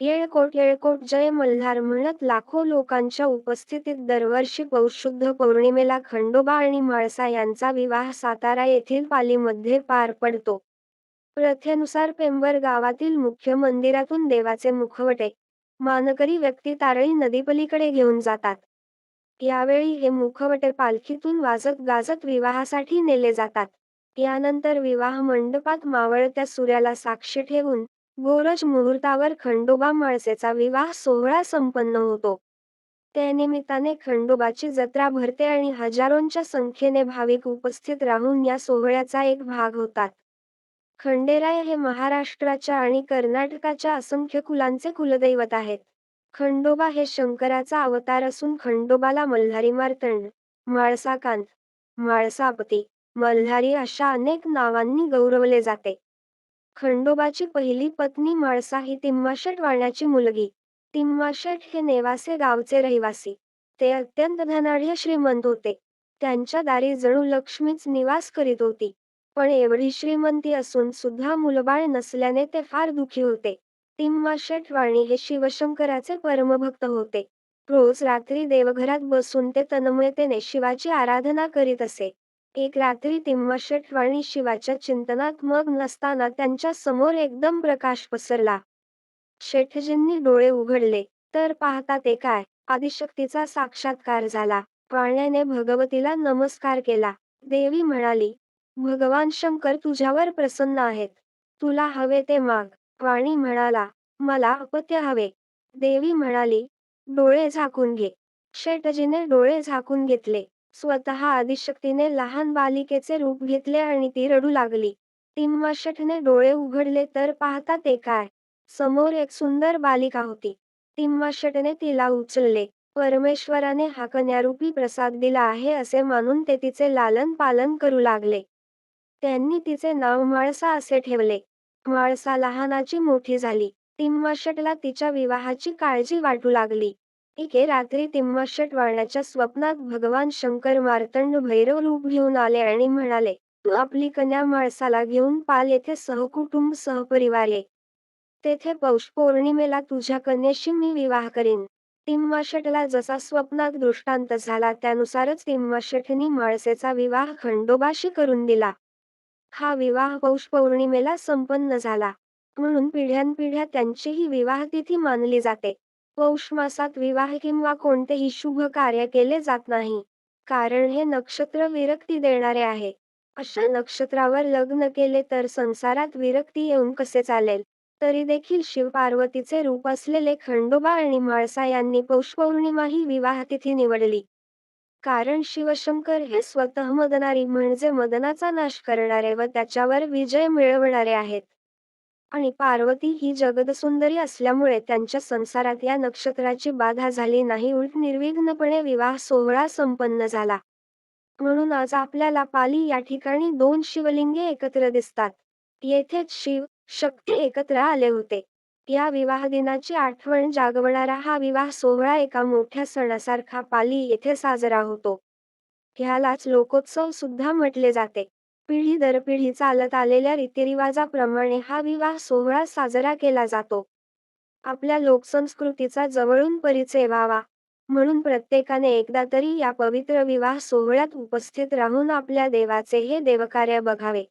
येळकोट येळकोट जय मल्हार म्हणत लाखो लोकांच्या उपस्थितीत दरवर्षी पौशुद्ध पौर्णिमेला खंडोबा आणि म्हाळसा यांचा विवाह सातारा येथील पालीमध्ये पार पडतो. प्रथेनुसार पेंबर गावातील मुख्य मंदिरातून देवाचे मुखवटे मानकरी व्यक्ती तारळी नदीपलीकडे घेऊन जातात. यावेळी हे मुखवटे पालखीतून वाजत गाजत विवाहासाठी नेले जातात. यानंतर विवाह मंडपात मावळत्या सूर्याला साक्षी ठेवून गोरज मुहूर्तावर खंडोबा म्हाळसेचा विवाह सोहळा संपन्न होतो. त्यानिमित्ताने खंडोबाची जत्रा भरते आणि हजारोंच्या संख्येने भाविक उपस्थित राहून या सोहळ्याचा एक भाग होतात. खंडेराय हे महाराष्ट्राच्या आणि कर्नाटकाच्या असंख्य कुलांचे कुलदैवत आहेत. खंडोबा हे शंकराचा अवतार असून खंडोबाला मल्हारी मार्तंड म्हाळसाकांत म्हाळसापती मल्हारी अशा अनेक नावांनी गौरवले जाते. खंडोबाची पहिली पत्नी म्हाळसा ही तिम्माशट वाण्याची मुलगी. तिम्माशट हे नेवासे गावचे रहिवासी. ते अत्यंत धनाढ्य श्रीमंत होते. त्यांच्या दारी जणू लक्ष्मीच निवास करीत होती. पण एवढी श्रीमंती असून सुद्धा मुलबाळ नसल्याने ते फार दुखी होते. तिम्माशट वाणी हे शिवशंकराचे परमभक्त होते. रोज रात्री देवघरात बसून ते तन्मयतेने शिवाची आराधना करीत असे. एक रात्री तिम्माशेट वाणी शिवाच्या चिंतनात मग नसताना त्यांच्यासमोर एकदम प्रकाश पसरला. शेठजींनी डोळे उघडले. तर पाहता ते काय? आदिशक्तीचा साक्षात्कार झाला. पाण्याने भगवतीला नमस्कार केला. देवी म्हणाली भगवान शंकर तुझ्यावर प्रसन्न आहेत. तुला हवे ते माग. वाणी म्हणाला मला अपत्य हवे. देवी म्हणाली डोळे झाकून घे. शेठजीने डोळे झाकून घेतले. स्वतः आदिशक्तीने लहान बालिकेचे रूप घेतले आणि ती रडू लागली. तिम्माशेठने डोळे उघडले तर पाहता ते काय? समोर एक सुंदर बालिका होती. तिम्माशेठने तिला उचलले. परमेश्वराने हा कन्यारूपी प्रसाद दिला आहे असे मानून ते तिचे लालन पालन करू लागले. त्यांनी तिचे नाव म्हाळसा असे ठेवले. म्हाळसा लहानाची मोठी झाली. तिम्माशेटला तिच्या विवाहाची काळजी वाटू लागली. एके रात्री तिम्माशट वाळण्याच्या स्वप्नात भगवान शंकर मार्तंड भैरव रूप घेऊन आले आणि म्हणाले तू आपली कन्या माळसाला घेऊन पाल येथे सहकुटुंब सहपरिवार ये. तेथे पौष पौर्णिमेला तुझ्या कन्याशी मी विवाह करीन. तिम्माशटला जसा स्वप्नात दृष्टांत झाला त्यानुसारच तिम्माशेठनी माळसेचा विवाह खंडोबाशी करून दिला. हा विवाह पौष पौर्णिमेला संपन्न झाला. म्हणून पिढ्यानपिढ्या त्यांची ही विवाहतिथी मानली जाते. पौष मासात विवाह किंवा कोणतेही शुभ कार्य केले जात नाही. कारण हे नक्षत्र विरक्ती देणारे आहे. अशा नक्षत्रावर लग्न केले तर संसारात विरक्ती येऊन कसे चालेल? तरी देखील शिव पार्वतीचे रूप असलेले खंडोबा आणि म्हाळसा यांनी पौषपौर्णिमा ही विवाह तिथी निवडली. कारण शिवशंकर हे स्वतः मदनारी म्हणजे मदनाचा नाश करणारे व त्याच्यावर विजय मिळवणारे आहेत. आणि पार्वती ही जगदसुंदरी असल्यामुळे त्यांच्या संसारात या नक्षत्राची बाधा झाली नाही. उलट निर्विघ्नपणे विवाह सोहळा संपन्न झाला. म्हणून आज आपल्याला पाली या ठिकाणी दोन शिवलिंगे एकत्र दिसतात. येथेच शिव शक्ती एकत्र आले होते. या विवाह दिनाची आठवण जागवणारा हा विवाह सोहळा एका मोठ्या सणासारखा पाली येथे साजरा होतो. ह्यालाच लोकोत्सव सुद्धा म्हटले जाते. पिढी दर पिढी चालत आलेल्या रीतिरिवाजाप्रमाणे हा विवाह सोहळा साजरा केला जातो. आपल्या लोकसंस्कृतीचा जवळून परिचय व्हावा म्हणून प्रत्येकाने एकदा तरी या पवित्र विवाह सोहळ्यात उपस्थित राहून आपल्या देवाचे हे देवकार्य बघावे.